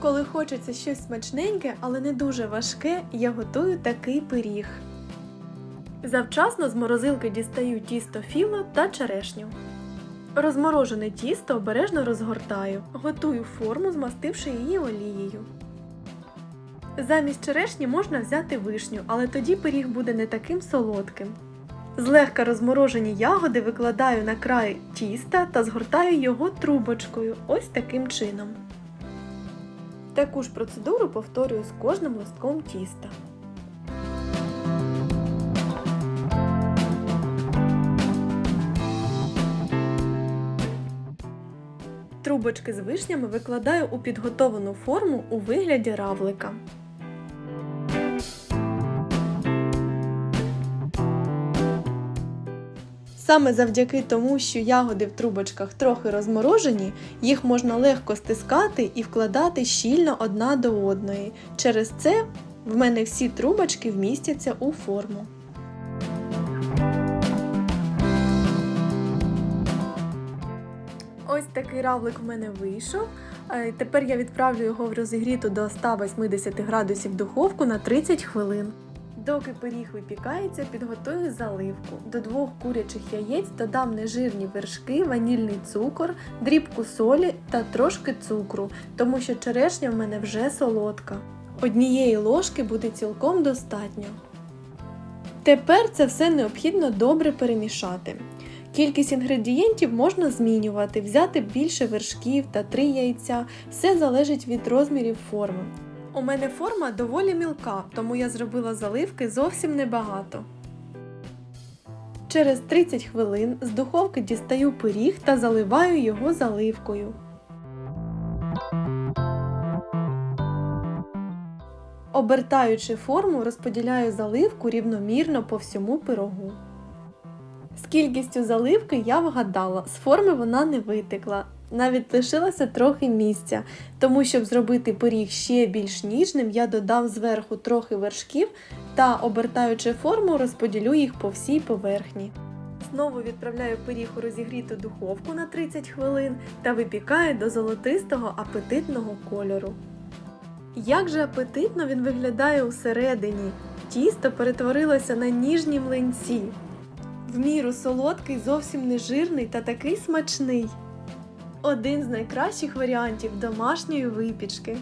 Коли хочеться щось смачненьке, але не дуже важке, я готую такий пиріг. Завчасно з морозилки дістаю тісто філо та черешню. Розморожене тісто обережно розгортаю, готую форму, змастивши її олією. Замість черешні можна взяти вишню, але тоді пиріг буде не таким солодким. Злегка розморожені ягоди викладаю на край тіста та згортаю його трубочкою, ось таким чином. Таку ж процедуру повторюю з кожним листком тіста. Трубочки з вишнями викладаю у підготовану форму у вигляді равлика. Саме завдяки тому, що ягоди в трубочках трохи розморожені, їх можна легко стискати і вкладати щільно одна до одної. Через це в мене всі трубочки вмістяться у форму. Ось такий равлик в мене вийшов. Е, Тепер я відправлю його в розігріту до 180 градусів духовку на 30 хвилин. Доки пиріг випікається, підготую заливку. До двох курячих яєць додам нежирні вершки, ванільний цукор, дрібку солі та трошки цукру, тому що черешня в мене вже солодка. Однієї ложки буде цілком достатньо. Тепер це все необхідно добре перемішати. Кількість інгредієнтів можна змінювати, взяти більше вершків та три яйця. Все залежить від розмірів форми. У мене форма доволі мілка, тому я зробила заливки зовсім небагато. Через 30 хвилин з духовки дістаю пиріг та заливаю його заливкою. Обертаючи форму, розподіляю заливку рівномірно по всьому пирогу. З кількістю заливки я вгадала, з форми вона не витекла. Навіть лишилося трохи місця, тому щоб зробити пиріг ще більш ніжним, я додав зверху трохи вершків та, обертаючи форму, розподілю їх по всій поверхні. Знову відправляю пиріг у розігріту духовку на 30 хвилин та випікаю до золотистого апетитного кольору. Як же апетитно він виглядає усередині! Тісто перетворилося на ніжні млинці. В міру солодкий, зовсім не жирний та такий смачний. Один з найкращих варіантів домашньої випічки.